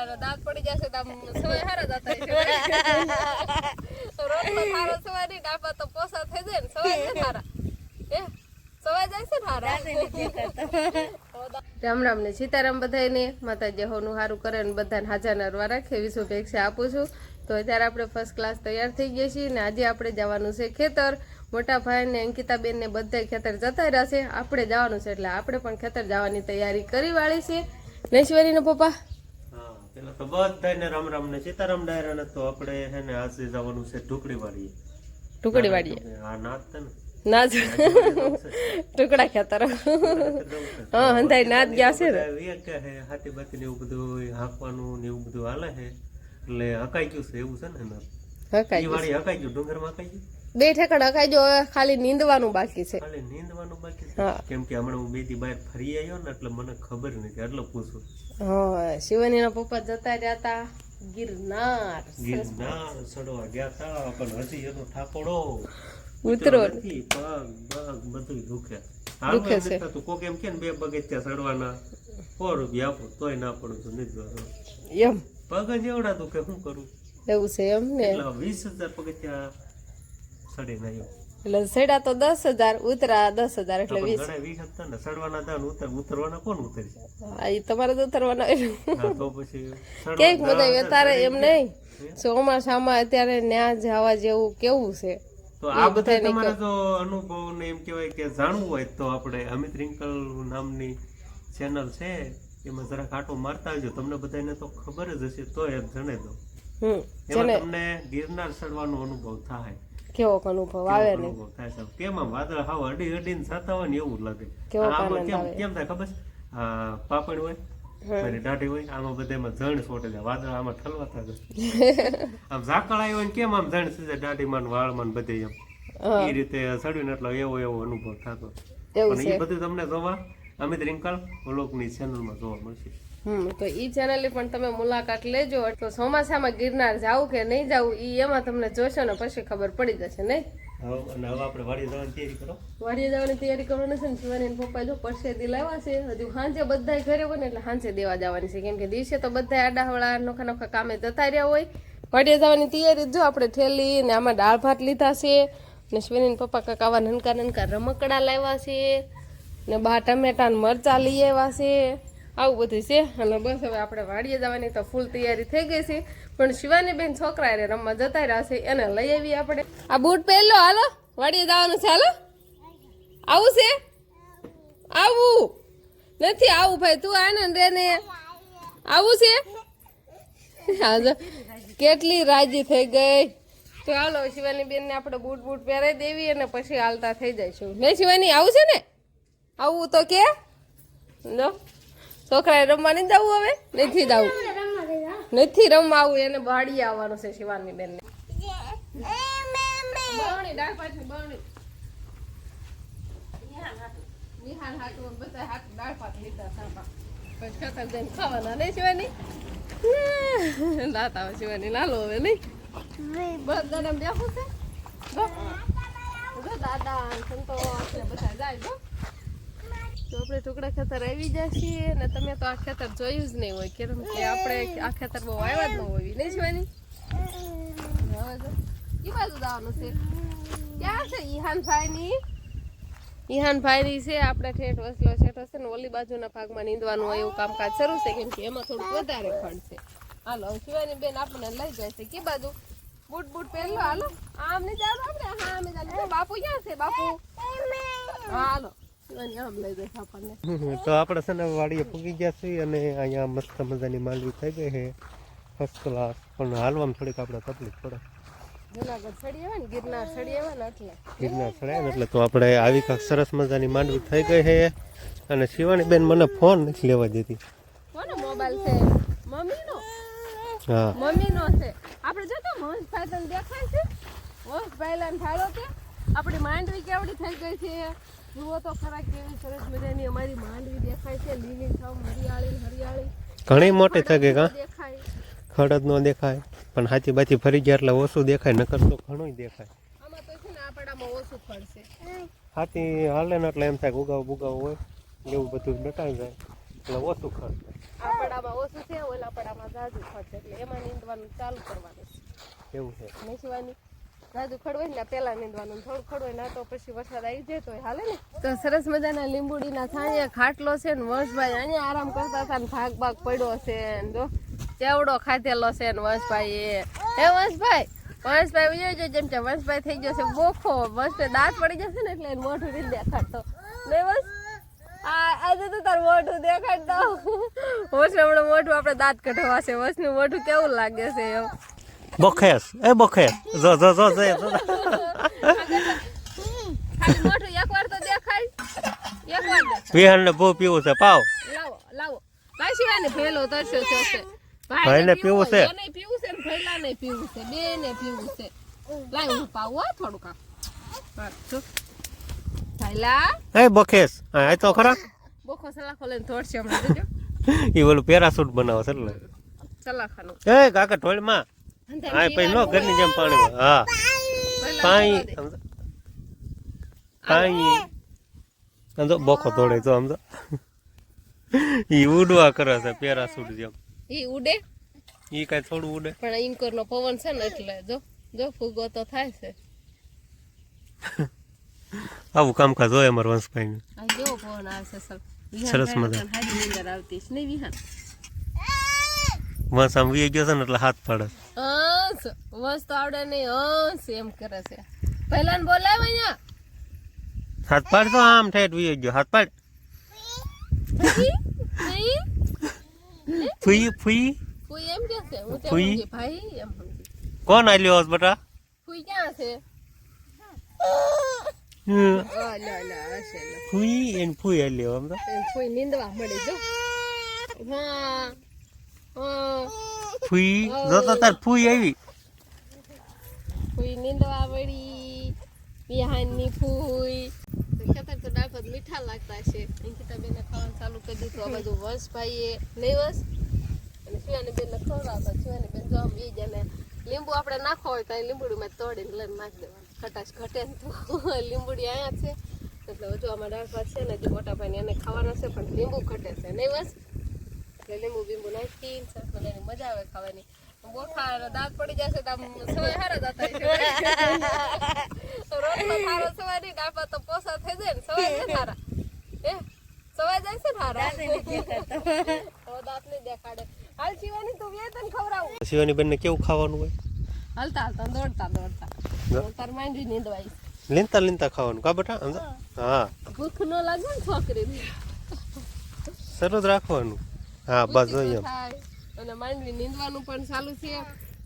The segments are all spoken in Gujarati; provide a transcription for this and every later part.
આ દાંત પડી જશે તો સવાય હારા જતા. રોટલો થારો સવાય નહીં ડાબા તો પોસા થઈ જાય ને સવાય છે થારા. એ સવાય જાય છે હારા? રામ રામ ને સીતારામ બધાને માતાજી હોનું સારું કરે ને બધાને હાજર નરવા રાખે વિશ્વ અપેક્ષા આપું છું. તો અત્યારે આપણે ફર્સ્ટ ક્લાસ તૈયાર થઈ ગયા છીએ ને આજે આપણે જવાનું છે ખેતર. મોટા ભાઈ ને અંકિતાબેન ને બધા ખેતર જતા રહ્યા છે. આપણે જવાનું છે એટલે આપણે પણ ખેતર જવાની તૈયારી કરી વાળી છે. નૈશ્વરીનો પપ્પા? પેલા તો બધાને રામ રામ ને સીતારામ ડાયરા ને તો આપણે હે ને આજે જવાનું છે ઢુકડી વાળી ટુકડી વાળીએ હા છે ને. ના જ ટુકડા ખેતર હા હંધાઈ નાદ ગયા છે ને. બધા હે હાથી બાતી ને એવું બધું હાંકવાનું ને એવું બધું હાલે છે એટલે હકાઈ ગયું છે એવું છે ને. હકાઈ હકાઈ ગયું ડુંગરમાં હકાઈ ગયું? બે ઠેકડ હકાઈ જો ખાલી નીંદવાનું બાકી છે. ખાલી નીંદવાનું બાકી છે? કેમ કે હમણાં હું બેથી બહાર ફરી આવ્યો ને એટલે મને ખબર નથી એટલે પૂછું. હા શિવાનીના પપ્પા જતા રહ્યા હતા ગિરનાર. ગિરનાર ચડવા ગયા હતા પણ હજી એનો ઠાકોડો ઉતરો. નથી. પગ પગ બધું દુખે. દુખે છે. થતું. કોક એમ કે ને બે પગથિયા ચડવાના. સો રૂપિયા આપો તોય ના પડું તો નથી. એમ. પગ જ એવડા દુખે શું કરું? એવું છે એમ ને. એટલે વીસ હજાર પગથિયા એટલે સેડા તો દસ હજાર ઉતરા દસ હજાર એટલે વીસ. વીસ હતા ને ચડવાના હતા ઉતર ઉતરવાના કોણ ઉતરી? ઈ તમારે તો ઉતરવાના તો પછી કેક બધા વેતારે એમ નહીં. ચોમાસામાં અત્યારે ન્યા જવા જેવું કેવું છે. તો આ બધા તમારા જો અનુભવ ને એમ કહેવાય કે જાણવું હોય તો આપણે અમિત રિંકલ નામની ચેનલ છે એમાં જરા કાંટો મારતા આવજો. તમને બધાને તો ખબર જ હશે તો એમ જણે દો. હમ એમાં તમને ગિરનાર ચડવાનો અનુભવ થાય. કેવો અનુભવ આવે ને? કેમ આમ વાદળ હાવ અડી અડીને સાતા હોય ને એવું લાગે. કેવો આમાં કેમ કેમ થાય ખબર? પાપડ હોય મારી દાઢી હોય આમાં બધામાં જણ છોટે જાય વાદળ આમાં ઠલવાતા જાય આમ ઝાકળ આવ્યો ને કેમ આમ જણ સીધા દાઢીમાં વાળમાં બધે એમ? એ રીતે ચડ્યું એટલે એવો એવો અનુભવ થતો. એ બધું તમને જોવા અમિત રિંકલ વ્લોગની ચેનલમાં જોવા મળશે. હમ તો ઈ ચેનલની પણ તમે મુલાકાત લેજો. તો ચોમાસામાં ગિરનાર જાવું કે નહીં જાવું ઈ એમાં તમને જોશો ને પછી ખબર પડી જશે નહીં? અને હવે આપણે વાડી જવાની તૈયારી કરો. વાડીએ જવાની તૈયારી કરવાની છે ને શિવાની પપ્પા જો લાવ્યા છે. હજુ સાંજે બધાય ઘરે હોય ને એટલે સાંજે દેવા જવાની છે. કેમ કે દિવસે તો બધા આડાહવળા નોખા નોખા કામે જતા રહ્યા હોય. વાડીએ જવાની તૈયારી જો આપણે ઠેલી ને આમાં દાળ ભાત લીધા છે. ને શિવાની પપ્પા કાંક આવા નનકા નનકા રમકડા લાવ્યા છે. ને બા ટમેટા ને મરચા લઈ આવ્યા છે. આવું બધું છે. અને બસ હવે આપણે વાડીએ જવાની તો ફૂલ તૈયારી થઈ ગઈ છે. પણ શિવાની બેન છોકરા રે રમવા જતા રહ્યા છે. એને લઈ આવીએ આપણે. આ બૂટ પહેરલો, હાલો. વાડીએ જવાનું છે, હાલો. આવું છે? આવું. નથી આવું ભાઈ, તું આનંદ રે ને. આવું છે? કેટલી રાજી થઈ ગઈ. તો હાલો શિવાની બેન ને આપણે બૂટ બૂટ પહેરાઈ દેવી અને પછી હાલતા થઈ જઈશું. નહીં શિવાની, આવું છે ને? આવું તો કે. જો છોકરાએ રમવા નહીં જવું હવે? નથી જવું નથી રમવા આવું એને બાળી આવવાનું છે શિવાની બેન દાદા ને બધા જાય જો તો આપણે ટુકડા ખેતર આવી જાય છે ને તમે તો આ ખેતર જોયું જ નહીં હોય કેમ કે આપણે આ ખેતર બહુ આવ્યા જ ન હોય નહીં જોવાની ઈ બાજુ જવાનું છે. ક્યાં છે ઈહાન ભાઈની ઈહાન ભાઈની છે આપણે ઠેઠ વસલો છેઠો છે ને ઓલી બાજુના ભાગમાં નીંદવાનું હોય એવું કામકાજ શરૂ છે કેમ કે એમાં થોડુંક વધારે ખંડ છે. હાલો શિવાની બેન આપણને લઈ જાય છે કે બાજુ? બૂટ બૂટ પહેરલો હાલો. આમ નહીં ચાલો આપણે હા અમે જવાનું બાપુ ક્યાં છે બાપુ? હાલો. તો આપણે છે ને વાડીએ પૂગી ગયા છીએ અને અહીંયા મસ્ત મજાની માંડવી થઈ ગઈ છે. ફર્સ્ટ ક્લાસ પણ હાલવામાં થોડીક આપણે તકલીફ પડે. ગિરનાર ચડાય એટલે. તો આપણે આવી સરસ મજાની માંડવી થઈ ગઈ છે. અને શિવાની બેન મને ફોન નથી લેવા દેતી. મોબાઈલ છે? મમ્મીનો? હા. મમ્મીનો છે. આપણે જો તો મોહનભાઈ તને દેખાય છે. મોહનભાઈ લાન થાળો કે આપણી માંડવી કેવડી થઈ ગઈ છે. જુઓ તો ખરા કેવી સરસ મજાની અમારી માંડવી દેખાય છે લીલી છમ હરિયાળી હરિયાળી. ઘણી મોટી થકે ખડદ નો દેખાય પણ હાથી બાથી ફરી ગયા એટલે ઓછું દેખાય નકર તો ઘણું દેખાય. આમાં તો છે ને આ ઓછું ફળશે હાથી હાલે ને એટલે એમ થાય ઉગાવ બુગાવ હોય એવું બધું બતાવી જાય એટલે ઓછું ખર્ચ આ પડામાં ઓછું છે ઓલા જાજુ એટલે એમાં નીંદવાનું ચાલુ કરવાનું છે. એવું છે. નહીં જાજુ ખડવાય ને પેલા નીંદવાનું. થોડું ખડવાય ના તો પછી વરસાદ આવી જાય તો હાલે ને. તો સરસ મજાના લીંબુડીના છાંયે ખાટલો છે ને વંશભાઈ અહીંયા આરામ કરતા હતા ને ભાગ ભાગ પડ્યો છે ને જો. ચેવડો ખાધેલો છે ને વંશભાઈ એ હે વંશભાઈ? વંશભાઈ વિજય જો જેમ કે વંશભાઈ થઈ ગયો છે બોખો. વંશભાઈ દાંત પડી જશે ને એટલે મોઢું નથી દેખાડતો. નહીં વંશ આજે તો તારું મોઢું દેખાડતો. વંશ હમણાં મોઢું આપણે દાંત કઢવા છે. વંશનું મોઢું કેવું લાગે છે એમ? બખેસ એ બખેસ જો જો જો જો. ખાલી વિહાન ને બહુ પીવું છે. પાવ. લાવો લાવો ભાઈ છે ભાઈને પીવું છે. પીવું છે ને પીવું છે બે ને પીવું છે લાવ હું પાવું હો થોડુંક ભૈલા એ બખેસ હા તો ખરા? બોખો સલાખો લઈને તોડશે હમણાં જોજો એ પેરાસૂટ બનાવો છે એટલે. સલાખાનું. એ કાકા ઢોળમાં હા પછી નો ઘરની જેમ પાણી. હા. પાણી પાણી. આમ બોખો દોડે તો સમજો? ઈ ઉડવા કરે છે પેરાસૂટ જેમ. ઈ ઉડે? ઈ કાઈ થોડું ઉડે. પણ ઇન્કોર નો પવન છે ને એટલે જો જો ફૂગો તો થાય છે. આવું કામકાજ હોય અમારા વંશભાઈ આ કેવો પવન આવે સર. સરસ મજા. હારી નીંદર આવતી છે. નહીં વિહાન? વંશ આમ વી ગયો છે ને એટલે હાથ પાડે હંસ. વસ તો આવડે નહીં હંસ એમ કરે છે. પહેલા ને બોલાવે અહીંયા. હાથ પાડ તો આમ ઠેઠ વી ગયો. હાથ પાડ ફૂઈ? ફૂઈ ફૂઈ? એમ કે છે? હું ફૂઈ? ભાઈ એમ કોણ આલ્યો હસ બટા? ફૂઈ ક્યાં છે ફૂઈ એન ફૂઈ આલ્યો ફૂઈ નીંદવા મળે જો. હા હા. ફૂઈ જોતો તાર ફૂઈ આવી. ફૂઈ નીંદવા મળી વિહાનની ફૂઈ. ખેતર તો દાળ મીઠા લાગતા છે. અંકિતા બેને ખાવાનું ચાલુ કરી દીધું. આ બાજુ વંશ ભાઈએ નહીં વંશ. અને શિવાની બેનને ખવડાવતા શિવાની બેન જો આમ એ જ અને લીંબુ આપણે નાખો હોય તો અહીં લીંબુડીમાં તોડીને લઈને નાખી દેવાનું. ખટાશ ઘટે ને તો. લીંબુડી અહીંયા છે. એટલે હજુ આમાં ભાત છે ને હજુ મોટા ભાઈને એને ખાવાનો છે પણ લીંબુ ઘટે છે. નહીં વંશ? એટલે લીંબુ બીંબુ નાખી સરસ મજાની મજા આવે ખાવાની. બોઠા દાંત પડી જશે તો આમ સવાય હારા દાંત રોટલો થારો સવાય નહીં ડાબા તો પોસા થઈ જાય ને સવાય નહીં હારા? એ સવાય જાય છે હારા? દાંત નહીં દેખાડે. હાલ શિવાની તું વેતન ખવડાવું. શિવાની બેનને કેવું ખાવાનું હોય? હાલતા હાલતા દોડતા દોડતા. તાર માંડી નીંદવાઈ લીંતા લીંતા ખાવાનું કા બેટા? હા ભૂખ ન લાગે ને છોકરીને. સરસ રાખવાનું. હા બસ જોઈએ. અને માંડવી નીંદવાનું પણ ચાલુ છે.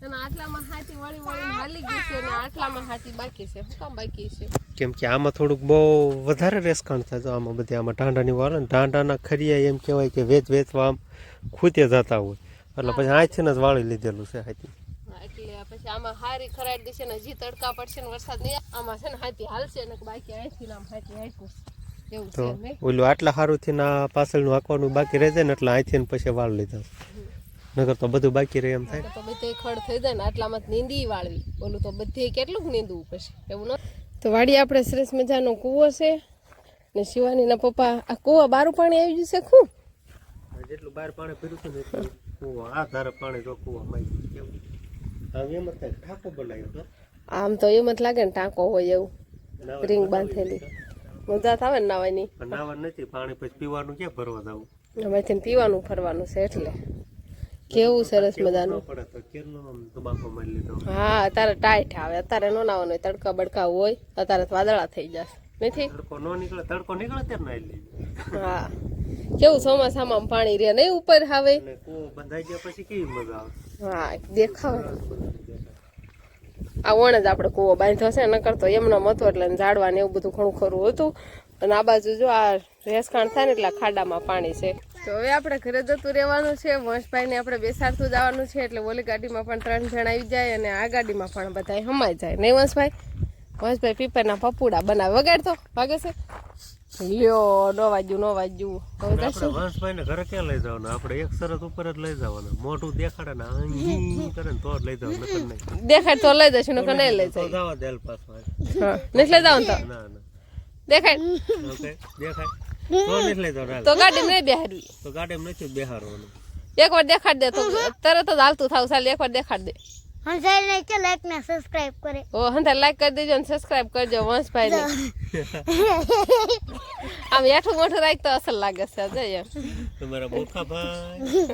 અને આટલામાં હાથી વળી વળી હાલી ગઈ છે અને આટલામાં હાથી બાકી છે. શું કામ બાકી છે? કેમ કે આમાં થોડુંક બહુ વધારે રેસકાણ થાય તો આમાં બધી આમાં ઢાંડાની વાળ ને ઢાંડાના ખરીયા એમ કહેવાય કે વેચ વેચવા આમ ખૂતે જતા હોય. એટલે પછી આથી જ વાળી લીધેલું છે હાથી. એટલે પછી આમાં હારી ખરાઈ દેશે ને હજી તડકા પડશે ને વરસાદ નહીં આમાં છે ને હાથી હાલશે ને બાકી અહીંથી ને આમ હાથી. એવું તો ઓલું આટલા સારું થી ના પાછળનું હાંકવાનું બાકી રહેશે ને એટલે અહીંથી પછી વાળ લીધા. નગર તો બધું બાકી રહે એમ થાય. તો બધે ખડ થઈ જાય ને આટલામાં જ નીંદી વાળવી. ઓલું તો બધે કેટલું નીંદવું પછી? એવું ન? તો વાડી આપણે સરસ મજાનો કૂવો છે ને શિવાનીના પપ્પા આ કૂવા બારું પાણી આવી ગયું છે ખૂબ જેટલું બહાર પાણી પીરું છે ને કૂવો આ ધારે પાણી જો કૂવામાં આવી ગયું કેવું? હવે એમ જ થાય ટાંકો બનાવ્યો તો. આમ તો એમ જ લાગે ને ટાંકો હોય એવું. રિંગ બાંધેલી. મજા આવે ને નાવાની પણ નાવા નથી પાણી પછી પીવાનું ક્યાં ભરવા જવું? અમારેથી પીવાનું ફરવાનું છે એટલે. કેવું સરસ મજાનું. હા અત્યારે ટાઈટ આવે. અત્યારે નો નાવાનું હોય તડકા બડકા હોય અત્યારે વાદળા થઈ જશે. નથી? તડકો નો નીકળે તડકો નીકળે ત્યારે નાઈ લે હા. કેવું ચોમાસામાં પાણી રહે નહીં ઉપર આવે બંધાઈ ગયા પછી કેવી મજા આવે? હા દેખાવે. આ વણ જ આપણે કૂવો બાંધ્યો છે, નકર તો એમનો મતો એટલે ઝાડવા ને એવું બધું ઘણું ખરું હતું. અને આ બાજુ જો આ રેસખાણ થાય ને એટલે ખાડામાં પાણી છે. તો હવે આપણે ઘરે જતું રહેવાનું છે, વંશભાઈને આપણે બેસાડતું જવાનું છે, એટલે ઓલી ગાડીમાં પણ ત્રણ જણ આવી જાય અને આ ગાડીમાં પણ બધા હમાઈ જાય. નહીં વંશભાઈ? વંશભાઈ પીપરના પપુડા બનાવે, વગાડતો? વાગે છે? લ્યો નો વાજ્યું નો વાજ્યું હવે જશું. વંશભાઈ ને ઘરે ક્યાં લઈ જવાના? આપણે એક શરત ઉપર જ લઈ જવાના. મોઢું દેખાડે ને અહીં કરે ને તો જ લઈ જવાનું નકર નહીં. દેખાય તો લઈ જશું નકર નહીં લઈ જાય. જવા દેલ પાછો હા લઈ જવાનું તો? ના ના. દેખાય. ઓકે દેખાય. તો નથી લઈ જવાનું તો ગાડી નહીં બેહાડવી તો ગાડીમાં નથી બેહારવાનું. એકવાર દેખાડ દે તો તરત જ હાલતું થાવ ચાલ એકવાર દેખાડ દે. હંસાઈ ને કે લાઈક ને સબસ્ક્રાઇબ કરે. ઓ હંધા લાઈક કરી દેજો અને સબસ્ક્રાઇબ કરજો વંશભાઈ ને. આમ એઠું મોઠું રાખ તો અસલ લાગે છે જઈએ તમારા બોખા ભાઈ.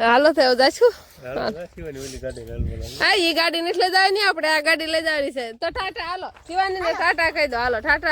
હાલો થયો જાશું. હા એ ગાડી ને એટલે જાય નહીં આપણે આ ગાડી લઈ જવાની છે. તો ટાટા હાલો. શિવાની ને ટાટા કહી દો. હાલો ટાટા.